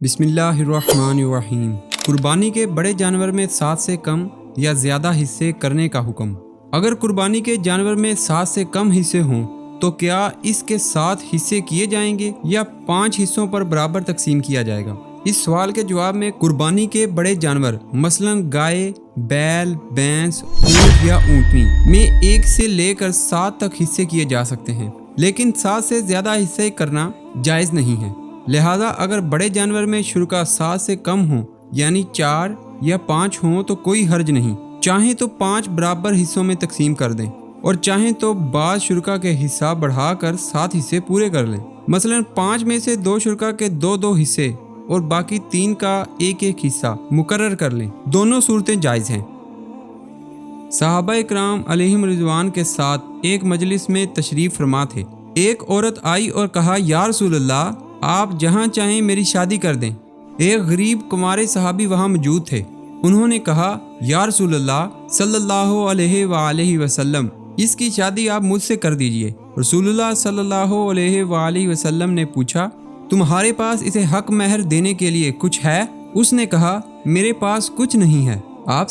बिस्मिल्लाहिर्रहमानिर्रहीम। कुर्बानी के बड़े जानवर में सात से कम या ज़्यादा हिस्से करने का हुक्म। अगर कुर्बानी के जानवर में सात से कम हिस्से हों तो क्या इसके सात हिस्से किए जाएँगे या पाँच हिस्सों पर बराबर तकसीम किया जाएगा? इस सवाल के जवाब में कुर्बानी के बड़े जानवर, मसलन गाय, बैल, भैंस, ऊँट या ऊँटनी, में एक से लेकर सात तक हिस्से किए जा सकते हैं। लेकिन सात से ज़्यादा हिस्से करना जायज़ नहीं है। लिहाजा अगर बड़े जानवर में शुरुका सात से कम हो, यानी चार या पाँच हों तो कोई हर्ज नहीं। चाहे तो पाँच बराबर हिस्सों में तकसीम कर दें, और चाहे तो बाद शुरा के हिस्सा बढ़ाकर सात हिस्से पूरे कर लें। मसलन पाँच में से दो शुरा के दो दो हिस्से, और बाकी तीन का एक एक हिस्सा मुकर्र कर लें। दोनों सूरतें जायज़ हैं। साहबा कराम अलहिम रिजवान के साथ एक मजलिस में तशरीफ़ फरमा थे। एक औरत आई और कहा, या रसूलल्लाह आप जहाँ चाहें मेरी शादी कर दें। एक गरीब कुमारे सहाबी वहाँ मौजूद थे। उन्होंने कहा, या रसूलल्लाह, सल्लल्लाहु अलैहि इसकी शादी आप मुझसे कर दीजिए। रसूलुल्लाह सल्लल्लाहु ने पूछा, तुम्हारे पास इसे हक महर देने के लिए कुछ है? उसने कहा, मेरे पास कुछ नहीं है। आप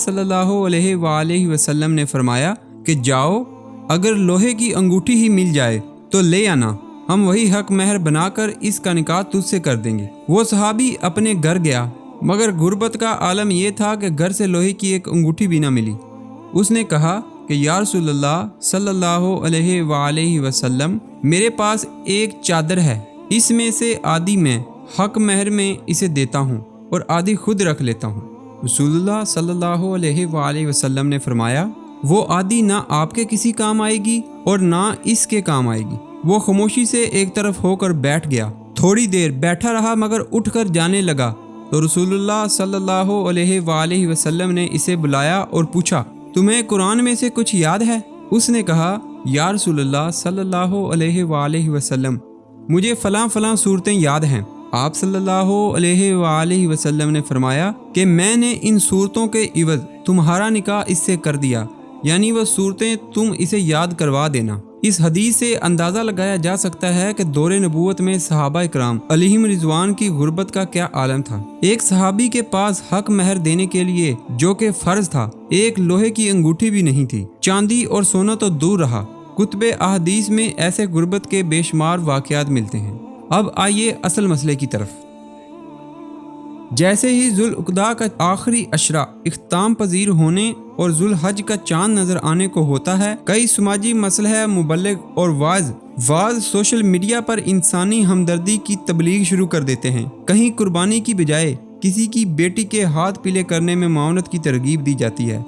वसल्लम ने फरमाया, कि जाओ, अगर लोहे की अंगूठी ही मिल जाए तो ले आना। हम वही हक महर बनाकर इसका निकाह तुझसे कर देंगे। वो सहाबी अपने घर गया, मगर गुर्बत का आलम यह था कि घर से लोहे की एक अंगूठी भी ना मिली। उसने कहा कि, या सल्लल्लाहु अलैहि वसल्लम, मेरे पास एक चादर है, इसमें से आदि मैं हक महर में इसे देता हूँ और आदि खुद रख लेता हूँ। रसूलुल्लाह अलैहि वसल्लम ने फरमाया, वो आदि ना आपके किसी काम आएगी और ना इसके काम आएगी। वो खामोशी से एक तरफ़ होकर बैठ गया। थोड़ी देर बैठा रहा मगर उठकर जाने लगा। तो रसूलुल्लाह सल्लल्लाहु अलैहि वसल्लम ने इसे बुलाया और पूछा, तुम्हें कुरान में से कुछ याद है? उसने कहा, या रसूलुल्लाह सल्लल्लाहु अलैहि वसल्लम, मुझे फ़लाँ फ़लाँ सूरतें याद हैं। आप सल्लल्लाहु अलैहि वसल्लम ने फरमाया कि मैंने इन सूरतों के इवज, तुम्हारा निकाह इससे कर दिया, यानी वह सूरतें तुम इसे याद करवा देना। इस हदीस से अंदाज़ा लगाया जा सकता है कि दौरे नबूत में सहाबा कराम अलीम रिजवान की गुर्बत का क्या आलम था। एक सहाबी के पास हक महर देने के लिए जो कि फ़र्ज़ था, एक लोहे की अंगूठी भी नहीं थी। चांदी और सोना तो दूर रहा। कुतब अहदीस में ऐसे गुर्बत के बेशुमार वाक़ात मिलते हैं। अब आइए असल मसले की तरफ़। जैसे ही जुल्दा का आखिरी अशरा इख्ताम पजीर होने और जुल हज का चाँद नज़र आने को होता है, कई समाजी मसला मुबलग और वाज वाज सोशल मीडिया पर इंसानी हमदर्दी की तबलीग शुरू कर देते हैं। कहीं कुर्बानी की बजाय किसी की बेटी के हाथ पीले करने में मावनत की तरगीब दी जाती है।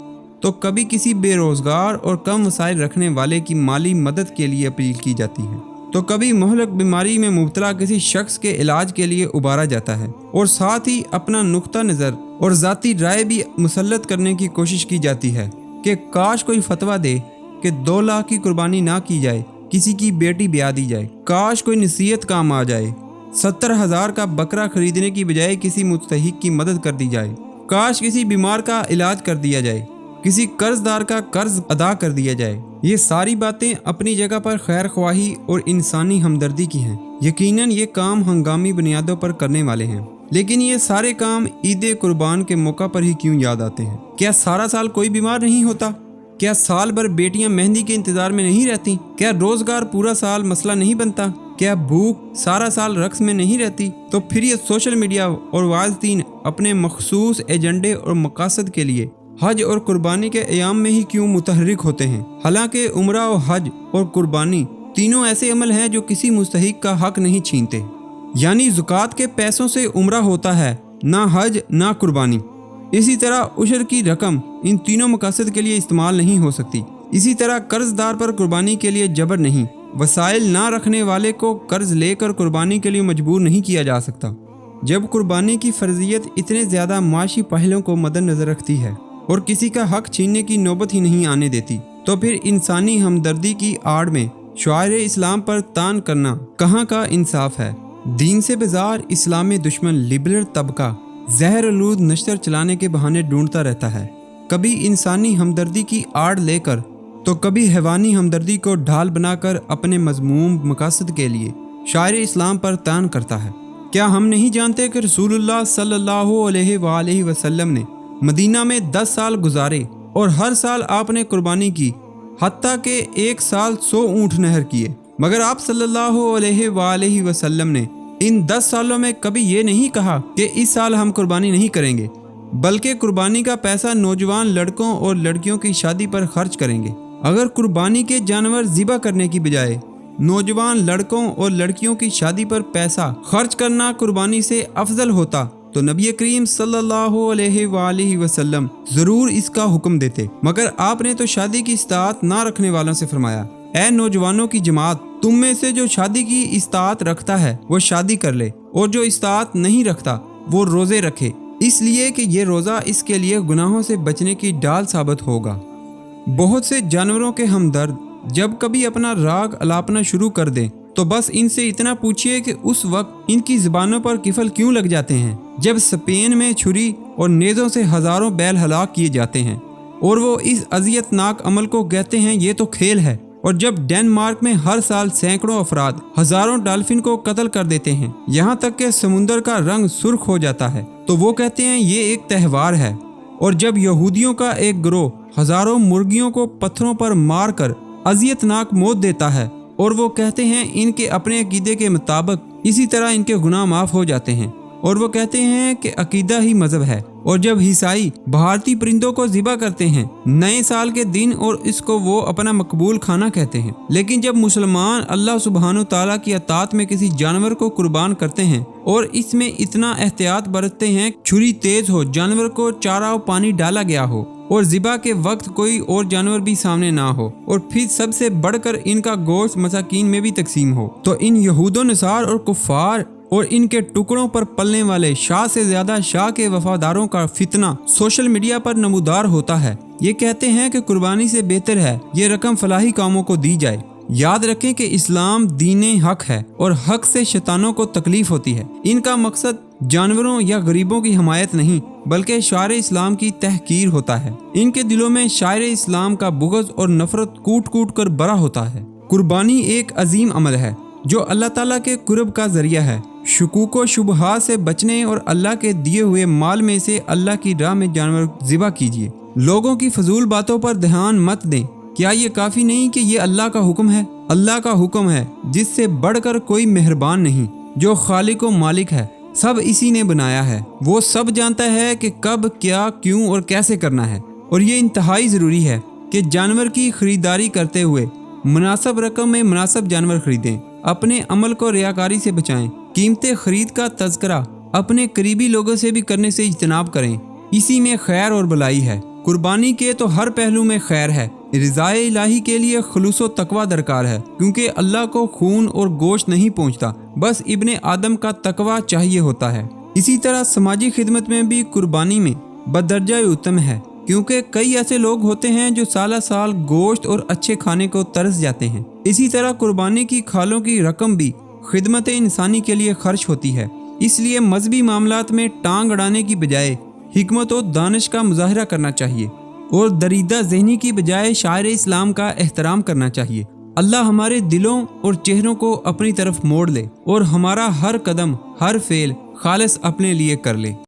तो कभी किसी बेरोज़गार और कम वसाइल रखने वाले की माली मदद के लिए अपील की जाती है। तो कभी महलक बीमारी में मुबतला किसी शख्स के इलाज के लिए उबारा जाता है और साथ ही अपना नुकता नज़र और ज़ाती राय भी मुसलत करने की कोशिश की जाती है कि काश कोई फतवा दे कि दो लाख की कुर्बानी ना की जाए, किसी की बेटी ब्याह दी जाए, काश कोई नसीहत काम आ जाए, सत्तर हज़ार का बकरा खरीदने की बजाय किसी मुस्तक की मदद कर दी जाए, काश किसी बीमार का इलाज कर दिया जाए। किसी कर्जदार का कर्ज अदा कर दिया जाए। ये सारी बातें अपनी जगह पर खैर ख्वाही और इंसानी हमदर्दी की हैं। यकीनन ये काम हंगामी बुनियादों पर करने वाले हैं। लेकिन ये सारे काम ईद कुर्बान के मौका पर ही क्यों याद आते हैं? क्या सारा साल कोई बीमार नहीं होता? क्या साल भर बेटियाँ मेहंदी के इंतज़ार में नहीं रहती? क्या रोज़गार पूरा साल मसला नहीं बनता? क्या भूख सारा साल रक्स में नहीं रहती? तो फिर ये सोशल मीडिया और वाजदीन अपने मखसूस एजेंडे और मकासद के लिए हज और कुर्बानी के अयाम में ही क्यों मुतहरिक होते हैं? हालाँकि उम्र और हज और कुर्बानी तीनों ऐसे अमल हैं जो किसी मुस्तक का हक नहीं छीनते। यानी जुकात के पैसों से उम्र होता है, ना हज, ना कुर्बानी। इसी तरह उशर की रकम इन तीनों मकसद के लिए इस्तेमाल नहीं हो सकती। इसी तरह कर्जदार पर कुर्बानी के लिए जबर नहीं। वसाइल ना रखने वाले को कर्ज लेकर कुर्बानी के लिए मजबूर नहीं किया जा सकता। जब कुर्बानी की फर्जियत इतने ज़्यादा माशी पहलों को मद्दनजर रखती है और किसी का हक छीनने की नौबत ही नहीं आने देती। तो फिर इंसानी हमदर्दी की आड़ में शायर इस्लाम पर तान करना कहाँ का इंसाफ है? दीन से बेजार इस्लामी दुश्मन लिबरल तबका, जहर आलूद नश्तर चलाने के बहाने ढूंढता रहता है। कभी इंसानी हमदर्दी की आड़ लेकर तो कभी हैवानी हमदर्दी को ढाल बनाकर अपने मजमूम मकासद के लिए शायर इस्लाम पर तान करता है। क्या हम नहीं जानते कि रसूलुल्लाह सल्लल्लाहु अलैहि वसल्लम ने मदीना में 10 साल गुजारे और हर साल आपने कुर्बानी की हती के एक साल सौ ऊँट नहर किए। मगर आप सल्लल्लाहु वसल्लम ने इन दस सालों में कभी ये नहीं कहा कि इस साल हम कुर्बानी नहीं करेंगे, बल्कि कुर्बानी का पैसा नौजवान लड़कों और लड़कियों की शादी पर खर्च करेंगे। अगर कुर्बानी के जानवर ज़िबा करने की बजाय नौजवान लड़कों और लड़कियों की शादी पर पैसा खर्च करना कुर्बानी से अफजल होता तो नबी करीम सल्लल्लाहु वसल्लम ज़रूर इसका हुक्म देते। मगर आपने तो शादी की इस्तात ना रखने वालों से फरमाया ए नौजवानों की जमात, तुम में से जो शादी की इस्तात रखता है, वो शादी कर ले, और जो इस्तात नहीं रखता, वो रोज़े रखे। इसलिए कि ये रोज़ा इसके लिए गुनाहों से बचने की डाल साबित होगा। बहुत से जानवरों के हमदर्द, जब कभी अपना राग अलापना शुरू कर दें तो बस इनसे इतना पूछिए कि उस वक्त इनकी ज़बानों पर किफल क्यों लग जाते हैं, जब स्पेन में छुरी और नेज़ों से हज़ारों बैल हलाक किए जाते हैं। और वो इस अजियतनाक अमल को कहते हैं, ये तो खेल है। और जब डेनमार्क में हर साल सैकड़ों अफराद हज़ारों डॉल्फिन को कत्ल कर देते हैं, यहाँ तक के समुन्दर का रंग सुर्ख हो जाता है। तो वो कहते हैं, ये एक त्यौहार है। और जब यहूदियों का एक ग्रोह हज़ारों मुर्गियों को पत्थरों पर मार कर अजियतनाक मौत देता है और वो कहते हैं, इनके अपने अकीदे के मुताबिक इसी तरह इनके गुनाह माफ़ हो जाते हैं। और वो कहते हैं कि अकीदा ही मज़हब है। और जब ईसाई भारतीय परिंदों को जिबा करते हैं, नए साल के दिन और इसको वो अपना मकबूल खाना कहते हैं। लेकिन जब मुसलमान अल्लाह सुबहान तला की अतात में किसी जानवर को कुर्बान करते हैं और इसमें इतना एहतियात बरतते हैं, छुरी तेज हो, जानवर को चारा और पानी डाला गया हो और जिबा के वक्त कोई और जानवर भी सामने ना हो और फिर सबसे बढ़कर इनका गोश्त मसाकीन में भी तकसीम हो। तो इन यहूदो, नसार और कुफार और इनके टुकड़ों पर पलने वाले शाह से ज़्यादा शाह के वफादारों का फितना सोशल मीडिया पर नमूदार होता है। ये कहते हैं कि कुर्बानी से बेहतर है, ये रकम फलाही कामों को दी जाए। याद रखें कि इस्लाम दीन हक है और हक से शैतानों को तकलीफ़ होती है। इनका मकसद जानवरों या गरीबों की हमायत नहीं, बल्कि शायर इस्लाम की तहकीर होता है। इनके दिलों में शायर इस्लाम का बुगज और नफरत कूट कूट कर बड़ा होता है। कुर्बानी एक अजीम अमल है, जो अल्लाह ताला के कुरब का ज़रिया है। शकूक व शुबहा से बचने और अल्लाह के दिए हुए माल में से अल्लाह की राह में जानवर ज़िबा कीजिए। लोगों की फजूल बातों पर ध्यान मत दें। क्या ये काफ़ी नहीं कि ये अल्लाह का हुक्म है? अल्लाह का हुक्म है, जिससे बढ़कर कोई मेहरबान नहीं, जो खालिक व मालिक है। सब इसी ने बनाया है। वो सब जानता है कि कब, क्या, क्यों और कैसे करना है। और ये इंतहाई ज़रूरी है कि जानवर की खरीदारी करते हुए मुनासब रकम में मुनासब जानवर खरीदें। अपने अमल को रियाकारी से बचाएँ। कीमतें खरीद का तस्करा अपने करीबी लोगों से भी करने से इजतनाब करें। इसी में खैर और भलाई है। कुर्बानी के तो हर पहलू में खैर है। रजाए इलाही के लिए खलूस तकवा दरकार है, क्योंकि अल्लाह को खून और गोश्त नहीं पहुँचता, बस इबन आदम का तकवा चाहिए होता है। इसी तरह समाजी खिदमत में भी कुर्बानी में बदरजा उत्तम है, क्योंकि कई ऐसे लोग होते हैं जो साल साल गोश्त और अच्छे खाने को तरस जाते हैं। इसी तरह कुर्बानी की खालों की रकम भी खिदमत इंसानी के लिए खर्च होती है। इसलिए मजहबी मामला में टांग अड़ाने की बजाय हमत और दानश का मुजाहरा करना चाहिए। और दरीदा जहनी की बजाय शायर इस्लाम का एहतराम करना चाहिए। अल्लाह हमारे दिलों और चेहरों को अपनी तरफ़ मोड़ ले और हमारा हर कदम, हर फेल खालस अपने लिए कर ले।